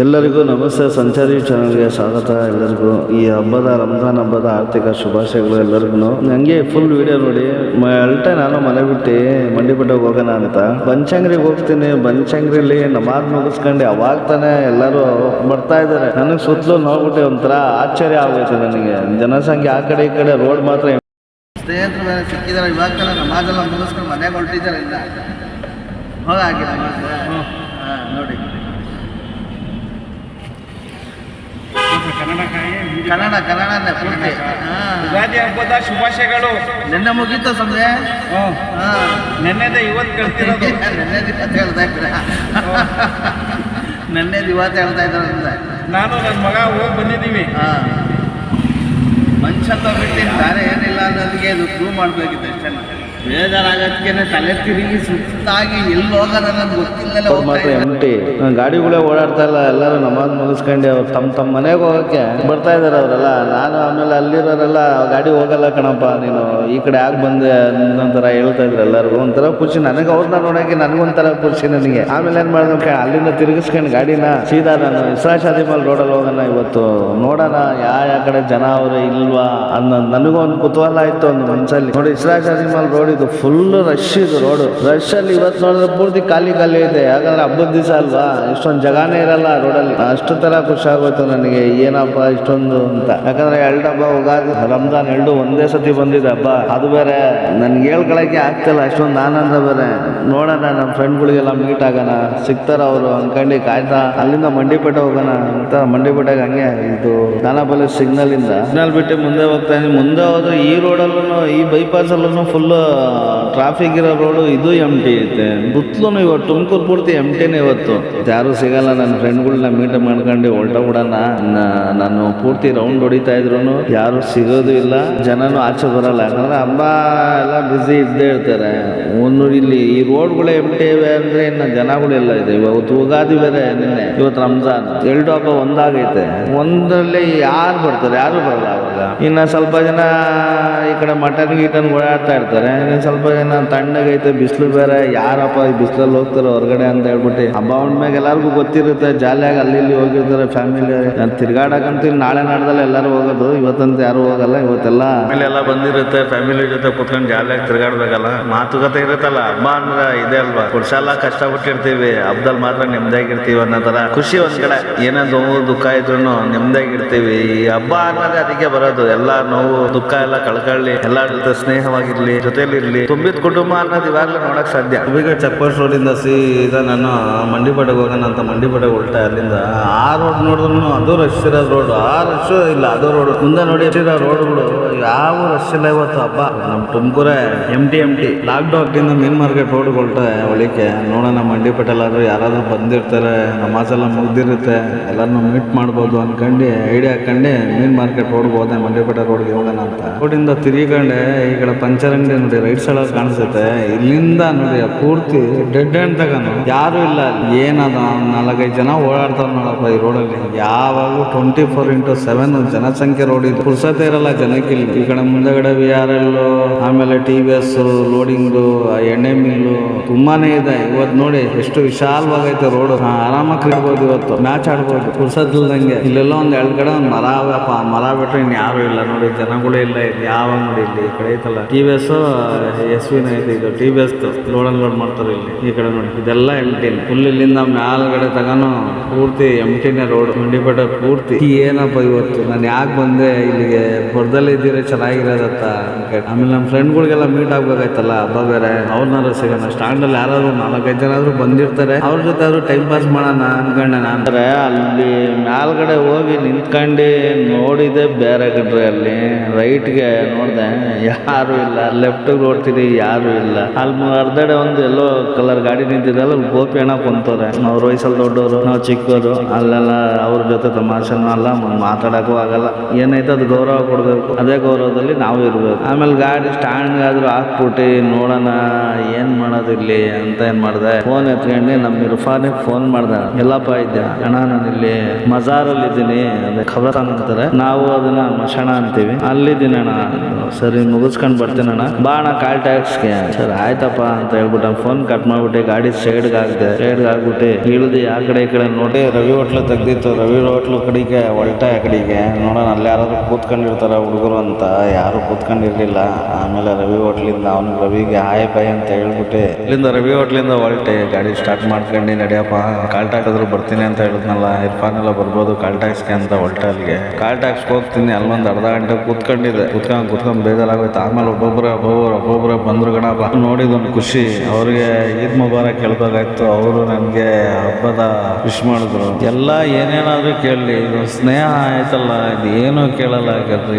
ಎಲ್ಲರಿಗೂ ನಮಸ್ತೆ. ಸಂಚಾರಿ ಚಾನಲ್ಗೆ ಸ್ವಾಗತ. ಎಲ್ಲರಿಗೂ ಈ ಹಬ್ಬದ, ರಂಜಾನ್ ಹಬ್ಬದ ಆರ್ಥಿಕ ಶುಭಾಶಯಗಳು ಎಲ್ಲರಿಗೂ. ನಂಗೆ ಫುಲ್ ವಿಡಿಯೋ ನೋಡಿ. ಅಲ್ಟೆ ನಾನು ಮನೆ ಬಿಟ್ಟು ಮಂಡಿಪಟ್ಟೆಗೆ ಹೋಗೋಣ ಅಂತ. ಬಂಚಂಗ್ರಿಗೆ ಹೋಗ್ತೀನಿ. ಬಂಚಂಗ್ರಿಲಿ ನಮಾಜ್ ಮುಗಿಸ್ಕೊಂಡು ಅವಾಗ ತಾನೇ ಎಲ್ಲರೂ ಬರ್ತಾ ಇದ್ದಾರೆ. ನನಗೆ ಸುತ್ತಲೂ ನೋಡ್ಬಿಟ್ಟು ಒಂಥರ ಆಶ್ಚರ್ಯ ಆಗೋಯ್ತು ನನಗೆ. ಜನಸಂಖ್ಯೆ ಆ ಕಡೆ ಈ ಕಡೆ ರೋಡ್ ಮಾತ್ರ ಸ್ನೇಹಿತರು ಬೇರೆ ಸಿಕ್ಕಿದ್ದಾರೆ. ಇವಾಗ ನಮಾಜೆಲ್ಲ ಮುಗಿಸ್ಕೊಂಡು ಮನೆಗೆ ಹೊರಟಿದ್ದಾರೆ. ಇಲ್ಲ ಹೋಗಾಗಿ ನಮಾಜ್ ಹಾಂ ನೋಡಿ ಕನ್ನಡ ಕನ್ನಡ ಪೂರ್ತಿ. ಹಾಂ. ಯುಗಾದಿ ಹಬ್ಬದ ಶುಭಾಶಯಗಳು. ನಿನ್ನೆ ಮುಗೀತು ಸಂದ್ರೆ ನೆನ್ನೆದ ಇವತ್ತು ಕಳ್ತಿರೋದು. ನೆನ್ನೆ ಇವತ್ತು ಹೇಳ್ತಾ ಇದ್ರೆ ನೆನ್ನೆ ಇವತ್ತು ಹೇಳ್ತಾ ಇದ್ದಾರೆ ನಾನು ನನ್ನ ಮಗ ಹೋಗಿ ಬಂದಿದ್ದೀವಿ. ಹಾಂ. ಮನುಷ್ಯತ್ವ ಬಿಟ್ಟು ಬೇರೆ ಏನಿಲ್ಲ ಅನ್ನೋದಕ್ಕೆ ಇದು ಪ್ರೂವ್ ಮಾಡಬೇಕಿತ್ತು ಅಷ್ಟೇ ಬೇಜಾರಾಗೋದಕ್ಕೆ ತಲೆ ತಿರುಗಿ ಸುತ್ತಾಗಿ ಎಲ್ಲಿ ಹೋಗೋದು ಅನ್ನೋದು ಗೊತ್ತಿಲ್ಲದೆ ರೋಡ್ ಮಾತ್ರ ಎಂಟಿ ಗಾಡಿಗಳೇ ಓಡಾಡ್ತಾ ಇಲ್ಲ ಎಲ್ಲರೂ ನಮಾಜ್ ಮುಗಿಸ್ಕೊಂಡು ಅವ್ರು ತಮ್ಮ ತಮ್ಮ ಮನೆಗೆ ಹೋಗಕ್ಕೆ ಬರ್ತಾ ಇದಾರೆ ಅವರೆಲ್ಲ. ನಾನು ಆಮೇಲೆ ಅಲ್ಲಿರೋರೆಲ್ಲ ಗಾಡಿ ಹೋಗಲ್ಲ ಕಣಪ್ಪ ನೀನು ಈ ಕಡೆ ಯಾಕೆ ಬಂದೆ ಅನ್ನೋಂಥರ ಹೇಳ್ತಾ ಇದ್ರು ಎಲ್ಲರಿಗೂ ಒಂಥರ ಖುಷಿ. ನನಗೆ ಅವ್ರನ್ನ ನೋಡೋಕೆ ನನಗೊಂಥರ ಖುಷಿ ನನಗೆ. ಆಮೇಲೆ ಏನು ಮಾಡಿದೆ ಅಲ್ಲಿಂದ ತಿರುಗಿಸ್ಕೊಂಡು ಗಾಡಿನ ಸೀದಾ ನಾನು ಇಸ್ರಾ ಶಾದಿಮಲ್ ರೋಡಲ್ಲಿ ಹೋಗೋಣ ಇವತ್ತು. ನೋಡೋಣ ಯಾವ ಯಾವ ಕಡೆ ಜನ ಅವರು ಇಲ್ವಾ ಅನ್ನೋ ನನಗೂ ಒಂದು ಕುತೂಹಲ ಆಯ್ತು ಒಂದು ಮನಸ್ಸಲ್ಲಿ ನೋಡಿ ಇಸ್ರಾ ಶಾದಿಮಲ್ ರೋಡ್ ಇದು ಫುಲ್ ರಶ್ ಇದು ರೋಡು ರಶ್ ಅಲ್ಲಿ ಇವತ್ತು ನೋಡಿದ್ರೆ ಪೂರ್ತಿ ಖಾಲಿ ಖಾಲಿ ಐತೆ. ಯಾಕಂದ್ರೆ ಹಬ್ಬದ ದಿವಸ ಅಲ್ವಾ? ಇಷ್ಟೊಂದು ಜಗಾನೇ ಇರಲ್ಲ ರೋಡಲ್ಲಿ ಅಷ್ಟು ತರ ಖುಷಿ ಆಗೋಯ್ತು ನನಗೆ. ಏನಪ್ಪ ಇಷ್ಟೊಂದು ಅಂತ. ಯಾಕಂದ್ರೆ ಎರಡು ಹಬ್ಬ ಉಗಾದಿ ರಂಜಾನ್ ಎರಡು ಒಂದೇ ಸತಿ ಬಂದಿದೆ ಹಬ್ಬ. ಅದು ಬೇರೆ. ನನ್ಗೆ ಹೇಳ್ಕೊಳಕ್ಕೆ ಆಗ್ತಿಲ್ಲ. ಅಷ್ಟೊಂದು ಆನಂದ ಬೇರೆ. ನೋಡೋಣ ನಮ್ಮ ಫ್ರೆಂಡ್ಗಳಿಗೆಲ್ಲ ಮೀಟ್ ಆಗೋಣ. ಸಿಗ್ತಾರ ಅವರು ಅನ್ಕೊಂಡು ಕಾಯ್ತಾ ಅಲ್ಲಿಂದ ಮಂಡಿಪೇಟೆ ಹೋಗೋಣ. ಅಂತ ಮಂಡಿಪೇಟೆಗೆ ಹಂಗೆ ಇದು ದಾನಾಪಲ್ಲಿ ಸಿಗ್ನಲ್ ಇಂದ. ಸಿಗ್ನಲ್ ಬಿಟ್ಟು ಮುಂದೆ ಹೋಗ್ತಾ ಇದ್ದೀನಿ. ಮುಂದೆ ಹೋದ್ರೆ ಈ ರೋಡಲ್ಲೂ ಈ ಬೈಪಾಸ್ ಅಲ್ಲೂ ಫುಲ್ ಟ್ರಾಫಿಕ್ ಇರೋ ರೋಡು ಇದು ಎಂ ಟಿ ಐತೆ. ಸುತ್ತಲೂ ಇವತ್ತು ತುಮಕೂರು ಪೂರ್ತಿ ಎಂ ಟಿನೇ ಇವತ್ತು. ಯಾರೂ ಸಿಗಲ್ಲ, ನನ್ನ ಫ್ರೆಂಡ್ಗಳನ್ನ ಮೀಟ್ ಮಾಡ್ಕೊಂಡು ಹೊಲ್ಟ ಬಿಡೋಣ. ನಾನು ಪೂರ್ತಿ ರೌಂಡ್ ಹೊಡಿತಾ ಇದ್ರು ಯಾರು ಸಿಗೋದು ಇಲ್ಲ. ಜನನು ಆಚೆ ಬರಲ್ಲ. ಯಾಕಂದ್ರೆ ಹಬ್ಬ ಎಲ್ಲ ಬ್ಯುಸಿ ಇದ್ದೇ ಇರ್ತಾರೆ. ಒಂದು ಇಲ್ಲಿ ಈ ರೋಡ್ಗಳೇ ಎಂ ಟಿ ಇವೆ ಅಂದ್ರೆ ಇನ್ನು ಜನಗಳೆಲ್ಲ ಇದೆ. ಇವತ್ತು ಉಗಾದಿ ಬೇರೆ ನಿನ್ನೆ, ಇವತ್ತು ರಂಜಾನ್. ಎರಡು ಹಬ್ಬ ಒಂದಾಗೈತೆ. ಒಂದರಲ್ಲಿ ಯಾರು ಬರ್ತಾರೆ? ಯಾರು ಬರಲ್ಲ ಅವಾಗ. ಇನ್ನ ಸ್ವಲ್ಪ ಜನ ಈ ಕಡೆ ಮಟನ್ ಗೀಟನ್ ಓಡಾಡ್ತಾ ಇರ್ತಾರೆ. ಇನ್ನು ಸ್ವಲ್ಪ ಏನ ತಣ್ಣಗೈತೆ ಬಿಸಿಲು ಬೇರೆ. ಯಾರಪ್ಪ ಈ ಬಿಸಿಲಲ್ಲಿ ಹೋಗ್ತಾರೆ ಹೊರಗಡೆ ಅಂತ ಹೇಳ್ಬಿಟ್ಟು. ಹಬ್ಬ ಮ್ಯಾಗ ಎಲ್ಲರಿಗೂ ಗೊತ್ತಿರುತ್ತೆ, ಜಾಲಿಯಾಗಿ ಅಲ್ಲಿ ಇಲ್ಲಿ ಹೋಗಿರ್ತಾರೆ ಫ್ಯಾಮಿಲಿ ತಿರ್ಗಾಡಕಂತ ನಾಳೆ ನಾಡ್ದಲ್ಲ ಎಲ್ಲರೂ ಹೋಗೋದು. ಇವತ್ತಂತ ಯಾರು ಹೋಗಲ್ಲ, ಇವತ್ತೆಲ್ಲ ಆಮೇಲೆ ಎಲ್ಲ ಬಂದಿರುತ್ತೆ ಫ್ಯಾಮಿಲಿ ಜೊತೆ ಕುತ್ಕೊಂಡು ಜಾಲಿಯಾಗಿ ತಿರ್ಗಾಡ್ಬೇಕಲ್ಲ ಮಾತುಕತೆ ಇರುತ್ತಲ್ಲ ಹಬ್ಬ ಅಂದ್ರೆ ಇದೆ ಅಲ್ವಾ? ಎಲ್ಲ ಕಷ್ಟಪಟ್ಟಿರ್ತೀವಿ. ಹಬ್ಬದಲ್ಲಿ ಮಾತ್ರ ನೆಮ್ಮದಿಯಾಗಿರ್ತೀವಿ ಅನ್ನೋ ತರ ಖುಷಿ ಒಂದ್ ಕಡೆ. ಏನೇ ನೋವು, ದುಃಖ ಇದ್ರು ನೆಮ್ಮದಿಯಾಗಿರ್ತೀವಿ. ಈ ಹಬ್ಬ ಅನ್ನೋದೇ ಅದಕ್ಕೆ ಬರೋದು. ಎಲ್ಲ ನೋವು, ದುಃಖ ಎಲ್ಲ ಕಳ್ಕೊಳ್ಳಿ. ಎಲ್ಲರ ಜೊತೆ ಸ್ನೇಹವಾಗಿರ್ಲಿ. ಜೊತೆಲಿರ್ಲಿ ತುಂಬಿದ ಕುಟುಂಬ ಅನ್ನೋದು ಇವಾಗಲೂ ನೋಡಕ್ ಸಾಧ್ಯ. ಈಗ ಚಪ್ಪರ್ ರೋಡಿಂದ ಸೀದಾ ನಾನು ಮಂಡಿಪೇಟೆಗೆ ಹೋಗೋಣ ಅಂತ ಮಂಡಿಪೇಟೆಗೆ ಹೊಲ್ಟ ಅಲ್ಲಿಂದ ಆ ರೋಡ್ ನೋಡಿದ್ರು ಅದು ರಶ್ ಇರೋ ರೋಡ್. ಆ ರಶ್ ಇಲ್ಲ, ಅದು ರೋಡ್. ಮುಂದೆ ನೋಡಿ ರೋಡ್ಗಳು. ಯಾವ ರಶ್ ಇಲ್ಲ ಇವತ್ತು ಹಬ್ಬ? ನಮ್ಮ ತುಮಕೂರೇ M T M T lockdown mean market road ಹೊರಟೆ ಒಳಿಕೆ ನೋಡೋಣ ಮಂಡಿಪೇಟೆಲ್ಲಾದ್ರು ಯಾರಾದ್ರೂ ಬಂದಿರ್ತಾರೆ, ನಮಾಜೆಲ್ಲ ಮುಗ್ದಿರುತ್ತೆ ಎಲ್ಲರನ್ನೂ ಮೀಟ್ ಮಾಡ್ಬೋದು ಅನ್ಕೊಂಡು ಐಡಿಯಾ ಹಾಕೊಂಡು ಮೀನ್ ಮಾರ್ಕೆಟ್ ರೋಡ್ಗೆ ಹೋದೆ ಮಂಡಿಪೇಟೆ ರೋಡ್ಗೆ ಹೋಗೋಣ ಅಂತ. ರೋಡಿಂದ ತಿರುಗಿಕೊಂಡೆ ಈ ಕಡೆ ಪಂಚರ್ ಅಂಗಡಿ ನೋಡಿ ರೈಟ್ ಸೈಡ್ ಕಾಣಿಸುತ್ತೆ. ಇಲ್ಲಿಂದ ನೋಡಿ ಪೂರ್ತಿ ಡೆಡ್ ಎಂಡ್ ತಗೊಂಡು ಯಾರು ಇಲ್ಲ. ಏನದ ನಾಲ್ಕೈದು ಜನ ಓಡಾಡ್ತಾರೆ ನೋಡಪ್ಪ ಈ ರೋಡಲ್ಲಿ ಯಾವಾಗಲೂ ಟ್ವೆಂಟಿ ಫೋರ್ ಇಂಟು ಸೆವೆನ್ ಜನಸಂಖ್ಯೆ ರೋಡ್ ಇದು. ಪುರ್ಸತೆ ಇರಲ್ಲ ಜನಕ್ಕೆ ಇಲ್ಲಿ. ಈ ಕಡೆ ಮುಂದಗಡೆ ವಿ ಆರ್ ಎಲ್ ಆಮೇಲೆ ಟಿ ವಿ ಎಸ್ ಲೋಡಿಂಗು ಎಣ್ಣೆ ಮಿಲ್ಲು ತುಂಬಾನೇ ಇದೆ. ಇವತ್ತು ನೋಡಿ ಎಷ್ಟು ವಿಶಾಲವಾಗೈತೆ ರೋಡ್ ಆರಾಮಾಗಿ ಇಡ್ಬೋದು ಇವತ್ತು. ಮ್ಯಾಚ್ ಆಡ್ಬೋದು. ಪುರ್ಸತ್ ಇಲ್ಲೆಲ್ಲ ಒಂದ್ ಎರಡು ಕಡೆ ಒಂದು ಮರ ಮರ ಬಿಟ್ರೆ ಇನ್ ಯಾರು ಇಲ್ಲ ನೋಡಿ. ಜನಗಳೇ ಇಲ್ಲ ಇಲ್ಲಿ ಯಾವ ನೋಡಿ ಇಲ್ಲಿ? ಈ ಕಡೆ ಐತಲ್ಲ? ಟಿ ವಿ ಎಸ್ ಎಸ್ ವಿನ ಐತೆ ಇದು T V S load unload ಮಾಡ್ತಾರೆ ಇಲ್ಲಿ. ಈ ಕಡೆ ನೋಡಿ. ಇದೆಲ್ಲ ಎಂಟಿ ಫುಲ್ ಇಲ್ಲಿಂದ ಮ್ಯಾಲ್ಗಡೆ ತಗಾನು ಪೂರ್ತಿ ಎಂಟಿನೇ ರೋಡ್ ಮಂಡಿಪೇಟೆ ಪೂರ್ತಿ. ಏನಪ್ಪ ಇವತ್ತು? ನಾನು ಯಾಕೆ ಬಂದೆ ಇಲ್ಲಿಗೆ? ಹೊರದಲ್ಲಿ ಇದ್ದೀರಾ ಚೆನ್ನಾಗಿರೋದತ್ತ. ಆಮೇಲೆ ನಮ್ಮ ಫ್ರೆಂಡ್ಗಳಿಗೆಲ್ಲ ಮೀಟ್ ಆಗ್ಬೇಕಾಯ್ತಲ್ಲ ಹಬ್ಬ ಬೇರೆ ಅವ್ರನ್ನಾರು ಸಿಗೋಣ ಸ್ಟ್ಯಾಂಡಲ್ಲಿ ಯಾರಾದ್ರು ನಾಲ್ಕೈದು ಜನ ಆದ್ರೂ ಬಂದಿರ್ತಾರೆ. ಅವ್ರ ಜೊತೆ ಆದ್ರೂ ಟೈಮ್ ಪಾಸ್ ಮಾಡೋಣ ಅನ್ಕೊಂಡೆ ಅಂದ್ರೆ ಅಲ್ಲಿ ಮ್ಯಾಲ್ಗಡೆ ಹೋಗಿ ನಿಂತ್ಕೊಂಡು ನೋಡಿದೆ ಬೇರೆ ಕಡ್ರೆ ಅಲ್ಲಿ. ರೈಟ್ಗೆ ನೋಡಿದೆ, ಯಾರು ಇಲ್ಲ. ಲೆಫ್ಟಿಗೆ ನೋಡ್ತೀನಿ, ಯಾರು ಇಲ್ಲ. ಅಲ್ಲಿ ಅರ್ಧಡೆ ಒಂದು ಎಲ್ಲೋ ಕಲರ್ ಗಾಡಿ ನಿಂತಿದ್ದಲ್ಲ ಗೋಪಿ ಅಣ್ಣ ಕುಂತವ್ರೆ. ಅವ್ರ ವಯಸ್ಸಲ್ಲಿ ದೊಡ್ಡವರು, ನಾವು ಚಿಕ್ಕವರು ಅಲ್ಲೆಲ್ಲ ಅವ್ರ ಜೊತೆ ತಮಾಷೆನೂ ಅಲ್ಲ, ಮಾತಾಡಕ್ಕೂ ಆಗಲ್ಲ. ಏನೈತೆ ಅದು ಗೌರವ ಕೊಡಬೇಕು. ಅದೇ ಗೌರವದಲ್ಲಿ ನಾವು ಇರ್ಬೋದು ಆಮೇಲೆ ಗಾಡಿ ಸ್ಟ್ಯಾಂಡ್ಗಾದ್ರೂ ಹಾಕ್ಬಿಟ್ಟು, ನೋಡೋಣ, ಏನ್ ಮಾಡೋದಿಲ್ಲಿ ಅಂತ ಏನ್ ಮಾಡ್ದೆ. ಫೋನ್ ಎತ್ಕೊಂಡು ನಮ್ಮ ಇರ್ಫಾನಿಗೆ ಫೋನ್ ಮಾಡ್ದ. ಎಲ್ಲಪ್ಪ ಇದ್ದ ಅಣ್ಣ, ನಾನು ಇಲ್ಲಿ ಮಜಾರಲ್ಲಿ ಇದ್ದೀನಿ. ಅದೇ ಖಬರಸ್ತಾನ್ ಅಂತಾರೆ. ನಾವು ಅದನ್ನ ಮಶಣ ಅಂತೀವಿ. ಅಲ್ಲಿದ್ದೀನಿ ಅಣ್ಣ. ಸರಿ, ಮುಗಿಸ್ಕೊಂಡ್ ಬರ್ತೀನಿ ಅಣ್ಣ. ಬಾ ಕಾಲ್ ಕಾಲ್ ಟ್ಯಾಕ್ಸ್ಗೆ. ಸರಿ, ಆಯ್ತಪ್ಪ ಅಂತ ಹೇಳ್ಬಿಟ್ಟು ಫೋನ್ ಕಟ್ ಮಾಡ್ಬಿಟ್ಟು ಗಾಡಿ ಸೈಡ್ಗೆ ಹಾಕ್ದೆ. ಸೈಡ್ಗೆ ಹಾಕ್ಬಿಟ್ಟು ಇಳಿದು ಆ ಕಡೆ ಈ ಕಡೆ ನೋಡಿ, ರವಿ ಹೋಟ್ಲು ತೆಗ್ದಿತ್ತು. ರವಿ ಹೋಟ್ಲು ಕಡೆಗೆ, ಒಲ್ಟೆ ಆ ಕಡೆಗೆ. ನೋಡೋಣ, ಅಲ್ಲಿ ಯಾರಾದ್ರೂ ಕೂತ್ಕೊಂಡಿರ್ತಾರ ಹುಡುಗರು ಅಂತ. ಯಾರು ಕೂತ್ಕೊಂಡಿರ್ಲಿಲ್ಲ. ಆಮೇಲೆ ರವಿ ಹೋಟ್ಲಿಂದ ಅವ್ನಿಗೆ ರವಿಗೆ ಹಾಯ್ ಬಾಯ್ ಅಂತ ಹೇಳ್ಬಿಟ್ಟು. ಇಲ್ಲಿಂದ ರವಿ ಹೋಟ್ಲಿಂದ ಹೊರಟೆ. ಗಾಡಿ ಸ್ಟಾರ್ಟ್ ಮಾಡ್ಕೊಂಡು ನಡೆಯಪ್ಪ. ಕಾಲ್ ಟ್ಯಾಕ್ಸ್ ಬರ್ತೀನಿ ಅಂತ ಹೇಳಿದ್ನಲ್ಲ. ಇರ್ಫಾನ್ ಎಲ್ಲ ಬರ್ಬೋದು, ಕಾಲ್ ಟ್ಯಾಕ್ಸ್ಗೆ ಅಂತ ಹೊರಟ ಅಲ್ಲಿಗೆ ಕಾಲ್ ಟ್ಯಾಕ್ಸ್ ಹೋಗ್ತೀನಿ. ಅಲ್ಲೊಂದು ಅರ್ಧ ಗಂಟೆ ಕೂತ್ಕೊಂಡಿದ್ದೆ. ಕೂತ್ಕೊಂಡು ಕೂತ್ಕೊಂಡು ಬೇಜಾರಾಗೋಯ್ತು. ಆಮೇಲೆ ಒಬ್ಬೊಬ್ರು ಒಬ್ಬೊಬ್ಬರು ಒಬ್ಬೊಬ್ರು ಬಂದ್ರು ಗಣಪ ನೋಡಿದೊಂದು ಖುಷಿ. ಅವ್ರಿಗೆ ಈದ್ ಮುಬಾರಕ್ ಕೇಳ್ಬೇಕಾಯ್ತು ಅವರು ನನಗೆ ಹಬ್ಬದ ವಿಶ್ ಮಾಡಿದ್ರು. ಎಲ್ಲ ಏನೇನಾದ್ರೂ ಕೇಳಲಿ. ಇದು ಸ್ನೇಹ ಆಯ್ತಲ್ಲ. ಇದು ಏನೂ ಕೇಳಲ್ಲ.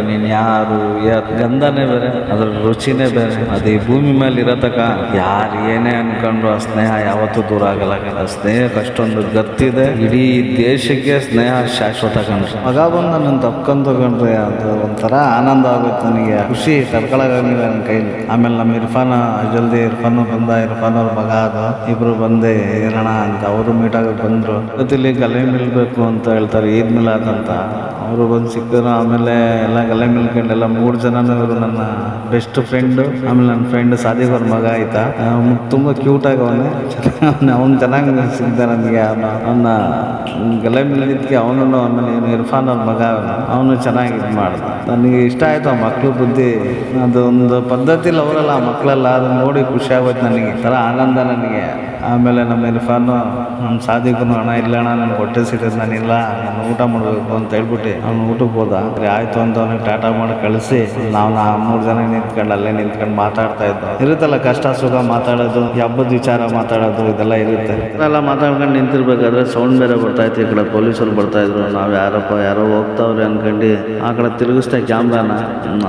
ನೀನು ಯಾರು? ಯಾರು ಗಂಧನೇ ಬೇರೆ ಅದ್ರ ರುಚಿನೇ ಬೇರೆ. ಅದೇ ಭೂಮಿ ಮೇಲೆ ಇರತಕ್ಕ ಯಾರು ಏನೇ ಅನ್ಕೊಂಡ್ರು ಆ ಸ್ನೇಹ ಯಾವತ್ತೂ ದೂರ ಆಗಲ್ಲ ಸ್ನೇಹಕ್ಕೆ ಅಷ್ಟೊಂದು ಗತ್ತಿದೆ. ಇಡೀ ದೇಶಕ್ಕೆ ಸ್ನೇಹ ಶಾಶ್ವತ ಕಣ್ರಿ ಮಗ ಬಂದು ನನ್ನ ತಪ್ಕೊಂಡ್ ತಗೊಂಡ್ರೆ ಅದು ಒಂಥರ ಆನಂದ ಆಗುತ್ತೆ ನನಗೆ. ಖುಷಿ ತಡ್ಕೊಳಕಾಗಿಲ್ಲ ನನ್ನ ಕೈಲಿ. ಆಮೇಲೆ ನಮ್ಮ ಇರ್ಫಾನ, ಜಲ್ದಿ ಇರ್ಫಾನ್, ಬಂದ ಇರ್ಫಾನ್ ಅವ್ರ ಮಗ ಅದು. ಇಬ್ರು ಬಂದೆ, ಇರೋಣ ಅಂತ ಅವರು ಮೀಟ್ ಆಗಿ ಬಂದ್ರು. ಜೊತೆಲಿ ಗಲೆ ನಿಲ್ಬೇಕು ಅಂತ ಹೇಳ್ತಾರೆ. ಈದ್ ಮಿಲಾದ್ ಅಂತ. ಅವರು ಬಂದು ಸಿಕ್ಕಿದ್ರು. ಆಮೇಲೆ ಎಲ್ಲ ಗಲೆ ಮಿಲ್ಕೊಂಡು. ಎಲ್ಲ ಮೂರು ಜನ ಇವರು ನನ್ನ ಬೆಸ್ಟ್ ಫ್ರೆಂಡ್ ಆಮೇಲೆ ನನ್ನ ಫ್ರೆಂಡ್ ಸಾದಿಕ್ ಅವ್ರ ಮಗ ಆಯ್ತಾ. ತುಂಬಾ ಕ್ಯೂಟ್ ಆಗಿ ಅವನು. ಅವ್ನು ಚೆನ್ನಾಗಿ ಸಿಗ್ದ ನನಗೆ. ಅವನ ಅವನ ಗಲೆ ಮಿಲಿದ್ಕೆ ಅವನು ಆಮೇಲೆ ಇರ್ಫಾನ್ ಅವ್ರ ಮಗ ಅವನು. ಚೆನ್ನಾಗಿ ಇದು ಮಾಡ್ದ. ನನಗೆ ಇಷ್ಟ ಆಯ್ತು ಆ ಮಕ್ಳು ಬುದ್ಧಿ. ಅದೊಂದು ಪದ್ಧತಿಲಿ ಅವರಲ್ಲ ಆ ಮಕ್ಕಳೆಲ್ಲ ಅದನ್ನ ನೋಡಿ ಖುಷಿ ಆಗೋಯ್ತು ನನಗೆ. ಈ ಥರ ಆನಂದ ನನಗೆ. ಆಮೇಲೆ ನಮ್ಮ ಇರ್ಫಾನು ನಮ್ಮ ಸಾದಿಕನು ಅಣ್ಣ ಇಲ್ಲ ಅಣ್ಣ ನನ್ನ ಹೊಟ್ಟೆ ಸಿಗೋದು ಇಲ್ಲ ನಾನು ಊಟ ಮಾಡಬೇಕು ಅಂತ ಹೇಳ್ಬಿಟ್ಟು ಅವ್ನು ಊಟಕ್ಕೆ ಹೋದ. ಆಯಿತು ಅಂತ ಅವನಿಗೆ ಟಾಟಾ ಮಾಡಿ ಕಳಿಸಿ ನಾವು ನಾ ಮೂರು ಜನ ನಿಂತ್ಕೊಂಡು ಅಲ್ಲೇ ನಿಂತ್ಕೊಂಡು ಮಾತಾಡ್ತಾ ಇದ್ದ. ಇರುತ್ತಲ್ಲ ಕಷ್ಟ, ಸುಖ ಮಾತಾಡೋದು ಹಬ್ಬದ ವಿಚಾರ ಮಾತಾಡೋದು, ಇದೆಲ್ಲ ಇರುತ್ತೆ. ಎಲ್ಲ ಮಾತಾಡ್ಕೊಂಡು ನಿಂತಿರ್ಬೇಕಾದ್ರೆ ಸೌಂಡ್ ಬೇರೆ ಬರ್ತಾ ಇತ್ತು ಈ ಕಡೆ, ಪೊಲೀಸರು ಬರ್ತಾ ಇದ್ರು, ನಾವು ಯಾರಪ್ಪ, ಯಾರೋ ಹೋಗ್ತಾವ್ರೆ ಅನ್ಕೊಂಡು ಆ ಕಡೆ ತಿರುಗಿಸ್ತಾ ಕ್ಯಾಮ್ರಾನ.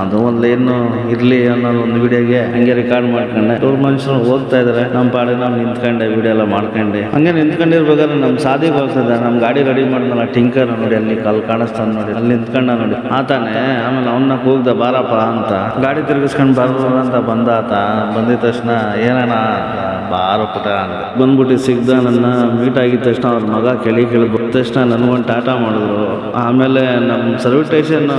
ಅದು ಒಂದು ಏನು ಇರಲಿ ಅನ್ನೋದು ಒಂದು ವಿಡಿಯೋಗೆ ಹಂಗೆ ರೆಕಾರ್ಡ್ ಮಾಡ್ಕೊಂಡೆ. ಇವ್ರ ಮನುಷ್ಯರು ಹೋಗ್ತಾ ಇದಾರೆ ನಮ್ಮ ಪಾಡಿಗೆ ನಾವು ನಿಂತ್ಕೊಂಡೆ. ವಿಡಿಯೋ ಎಲ್ಲ ಮಾಡ್ಕೊಂಡೆ. ಹಂಗೆ ನಿಂತ್ಕೊಂಡಿರ್ಬೇಕಾದ್ರೆ ನಮ್ಮ ಸಾಧಿ ಹೋಗ್ತದೆ ನಮ್ಮ ಗಾಡಿ ರೆಡಿ ಮಾಡಿದ್ನಲ್ಲ ಟಿಂಕರ್ ನೋಡಿ, ಅಲ್ಲಿ ಕಲ್ ಕಾಣಿಸ್ತಾನೆ ನೋಡಿ, ಅಲ್ಲಿ ನಿಂತ್ಕೊಂಡ ನೋಡಿ. ಆತಾನೆ ಆಮೇಲೆ ಅವನ್ನ ಕೂಗ್ದ, ಬಾರಪ್ಪ ಅಂತ. ಗಾಡಿ ತಿರುಗಿಸ್ಕೊಂಡು ಬರ್ಬೋದು ಅಂತ ಬಂದ ಆತ. ಬಂದಿದ ತಕ್ಷಣ, ಏನಣ್ಣ ಬಾರೋ ಅಂತ ಬಂದ್ಬಿಟ್ಟು ಸಿಗ್ದ ನನ್ನ ಮೀಟ್ ಆಗಿದ ತಕ್ಷಣ ಅವ್ರ ಮಗ ಕೆಳಿ ಕೇಳಿ ಬಂದ ತಕ್ಷಣ ನನಗೊಂದು ಟಾಟಾ ಮಾಡಿದ್ರು. ಆಮೇಲೆ ನಮ್ಮ ಸರ್ವಿಸ್ ಸ್ಟೇಷನ್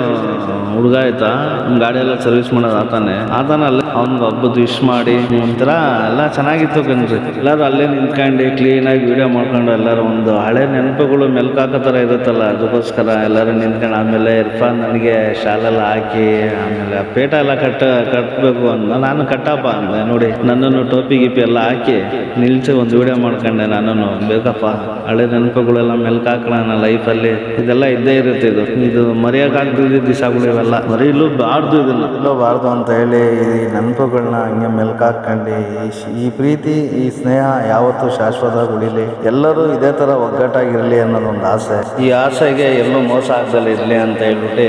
ಹುಡುಗ ಆಯ್ತಾ ನಮ್ಮ ಗಾಡಿ ಎಲ್ಲ ಸರ್ವಿಸ್ ಮಾಡೋದು ಆತಾನೆ. ಆತಾನ ಅಲ್ಲಿ ಅವ್ನಿಗೆ ಹಬ್ಬದ ವಿಶ್ ಮಾಡಿ ಒಂಥರ ಎಲ್ಲ ಚೆನ್ನಾಗಿತ್ತು ಕಣ್ರಿ. ಎಲ್ಲರೂ ಅಲ್ಲೇ ನಿಂತ್ಕೊಂಡು ಕ್ಲೀನಾಗಿ ವೀಡಿಯೋ ಮಾಡ್ಕೊಂಡು ಎಲ್ಲರೂ ಒಂದು ಹಳೆ ನೆನಪುಗಳು ಮೆಲ್ಕಾಕೋ ಥರ ಇರುತ್ತಲ್ಲ, ಅದಕ್ಕೋಸ್ಕರ ಎಲ್ಲರೂ ನಿಂತ್ಕೊಂಡು ಆಮೇಲೆ ಇರ್ಫಾನ್ ನನಗೆ ಶಾಲೆಲ್ಲ ಹಾಕಿ, ಆಮೇಲೆ ಪೇಟ ಎಲ್ಲ ಕಟ್ಟ ಕಟ್ಟಬೇಕು ಅಂತ ನಾನು ಕಟ್ಟಪ್ಪ ಅಂದೆ ನೋಡಿ ನನ್ನನ್ನು ಟೋಪಿ ಗಿಪಿ ಎಲ್ಲ ಹಾಕಿ ನಿಲ್ಸಿ ಒಂದು ವಿಡಿಯೋ ಮಾಡ್ಕೊಂಡೆ ನಾನು ಬೇಕಪ್ಪ, ಹಳೆ ನೆನಪುಗಳೆಲ್ಲ ಮೆಲ್ಕಾಕೋಣ ಲೈಫಲ್ಲಿ ಇದೆಲ್ಲ ಇದ್ದೇ ಇರುತ್ತೆ ಇದು. ಇದು ಮರೆಯೋಕ್ಕಾಗ್ದಿದ್ದ ದಿವಸಗಳು ಇವೆಲ್ಲ. ಮರೆಯಲು ಬಾರ್ದು ಇದನ್ನ ಇಲ್ಲೋಬಾರ್ದು ಅಂತ ಹೇಳಿ ಈ ನೆನಪುಗಳನ್ನ ಹಂಗೆ ಮೆಲ್ಕಾಕೊಂಡು ಈ ಪ್ರೀತಿ, ಈ ಸ್ನೇಹ ಯಾವತ್ತೂ ಶಾಶ್ವತ ಉಳಿಲಿ. ಎಲ್ಲರೂ ಇದೇ ಥರ ಒಗ್ಗಟ್ಟಾಗಿರಲಿ ಅನ್ನೋದೊಂದು ಆಸೆ. ಈ ಆಸೆಗೆ ಎಲ್ಲೂ ಮೋಸ ಆಗ್ದಲ್ಲ ಇರಲಿ ಅಂತ ಹೇಳ್ಬಿಟ್ಟು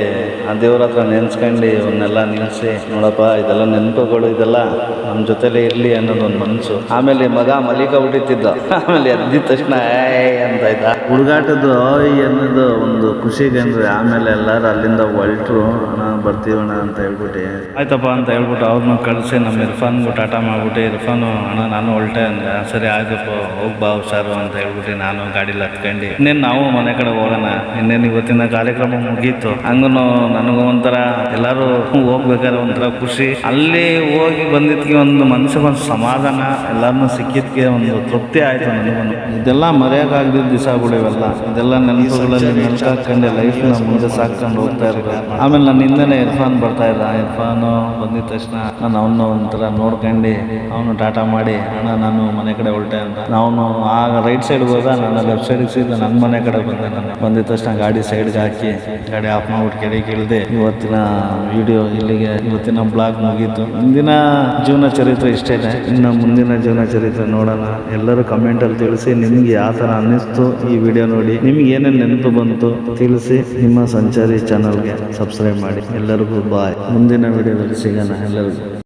ಆ ದೇವ್ರ ಹತ್ರ ನೆನ್ಸ್ಕೊಂಡು ಇವನ್ನೆಲ್ಲ ನಿಲ್ಲಿಸಿ ನೋಡಪ್ಪ ಇದೆಲ್ಲ ನೆನಪುಗಳು ಇದೆಲ್ಲ ನಮ್ಮ ಜೊತೆಲೇ ಇರಲಿ ಅನ್ನೋದೊಂದು ಮನಸ್ಸು ಆಮೇಲೆ ಮಗ ಮಲಿಕ ಹುಟ್ಟಿತ್ತಿದ್ದ. ಆಮೇಲೆ ಎದ್ದಿದ ತಕ್ಷಣ ಅಂತ ಆಯ್ತಾ ಹುಡುಗಾಟದ್ದು ಅನ್ನೋದು ಒಂದು ಖುಷಿಗೆ ಅಂದ್ರೆ ಆಮೇಲೆ ಎಲ್ಲರೂ ಅಲ್ಲಿಂದ ಹೊಲ್ಟ್ರು ಅಣ್ಣ ಬರ್ತೀವಣ್ಣ ಅಂತ ಹೇಳ್ಬಿಟ್ಟು. ಆಯ್ತಪ್ಪ ಅಂತ ಹೇಳ್ಬಿಟ್ಟು ಅವ್ರನ್ನ ಕಳಿಸಿ ನಮ್ಮ ಇರ್ಫಾನ್ಗೂ ಟಾಟಾ ಮಾಡ್ಬಿಟ್ಟು ಇರ್ಫಾನು ಅಣ್ಣ ನಾನು ಹೊಲ್ಟೆ ಅಂದ್ರೆ ಸರಿ ಆಯ್ತಪ್ಪ, ಹೋಗಿ ಬಾವು ಹುಷಾರು ಅಂತ ಹೇಳ್ಬಿಟ್ಟು ನಾನು ಗಾಡೀಲಿ ಹತ್ಕೊಂಡು. ಇನ್ನೇನು ನಾವು ಮನೆ ಕಡೆ ಹೋಗೋಣ, ಇನ್ನೇನು ಇವತ್ತಿನ ಕಾರ್ಯಕ್ರಮ ಮುಗೀತು. ಹಂಗೂ ನನಗೂ ಒಂಥರ ಎಲ್ಲರೂ ಹೋಗ್ಬೇಕಾದ್ರೆ ಒಂಥರ ಖುಷಿ. ಅಲ್ಲಿ ಹೋಗಿ ಬಂದಿದ್ಕೆ ಒಂದು ಮನಸ್ಸಿಗೆ ಒಂದು ಸಮಾಧಾನ ಎಲ್ಲರನ್ನೂ ಸಿಕ್ಕಿದ್ಕೆ ಒಂದು ತೃಪ್ತಿ ಆಯ್ತು ನನಗೂ ಇದೆಲ್ಲ ಮರೆಯೋಕ್ಕಾಗ್ದಿದ್ದ ದಿವಸಗಳು ಇವೆಲ್ಲ ಇದೆಲ್ಲ ನೆನಪುಗಳಲ್ಲಿ ಲೈಫ್ ಲೈಫ್ನ ಮುಂದೆ ಸಾಕೊಂಡು ಹೋಗ್ತಾ ಇರೋದು. ಆಮೇಲೆ ನನ್ನ ಹಿಂದೆನೇ ಇರ್ಫಾನ್ ಬರ್ತಾ ಇದ್ದ. ಇರ್ಫಾನು ಬಂದಿದ ತಕ್ಷಣ ನಾನು ಅವನ್ನ ಒಂಥರ ನೋಡ್ಕೊಂಡು, ಅವನು ಟಾಟಾ ಮಾಡಿ, ಅಣ್ಣ, ನಾನು ಮನೆ ಕಡೆ ಹೊರಟೆ ಅಂತ. ನಾವು ಆಗ ರೈಟ್ ಸೈಡ್ ಹೋದ ನಾನು ಲೆಫ್ಟ್ ಸೈಡ್ ಸೀದ ನನ್ನ ಮನೆ ಕಡೆ ಬಂದೆ ನಾನು. ಬಂದಿದ ತಕ್ಷಣ ಗಾಡಿ ಸೈಡ್ಗೆ ಹಾಕಿ, ಗಾಡಿ ಆಫ್ ಮಾಡ್ಬಿಟ್ಟು ಕೆಳಗೆ ಇಳಿದೆ. ಇವತ್ತಿನ ವಿಡಿಯೋ ಇಲ್ಲಿಗೆ ಇವತ್ತಿನ ಬ್ಲಾಗ್ ಮುಗೀತು. ಮುಂದಿನ ಜೀವನ ಚರಿತ್ರೆ ಇಷ್ಟೇ ಇನ್ನು ಮುಂದಿನ ಜೀವನ ಚರಿತ್ರೆ ನೋಡೋಣ. ಎಲ್ಲರೂ ಕಮೆಂಟಲ್ಲಿ ತಿಳಿಸಿ ನಿಮ್ಗೆ ಯಾವ ಥರ ಅನ್ನಿಸ್ತು ಈ ವಿಡಿಯೋ ನೋಡಿ. ನಿಮ್ಗೆ ಏನೇನು ನೆನಪು ಬಂತು ತಿಳಿಸಿ ನಿಮ್ಮ ಸಂಚಾರಿ ಚಾನಲ್ಗೆ ಸಬ್ಸ್ಕ್ರೈಬ್ ಮಾಡಿ. ಎಲ್ಲರಿಗೂ ಬಾಯ್ ಮುಂದಿನ ವಿಡಿಯೋದಲ್ಲಿ ಸಿಗೋಣ. ಎಲ್ಲರಿಗೂ.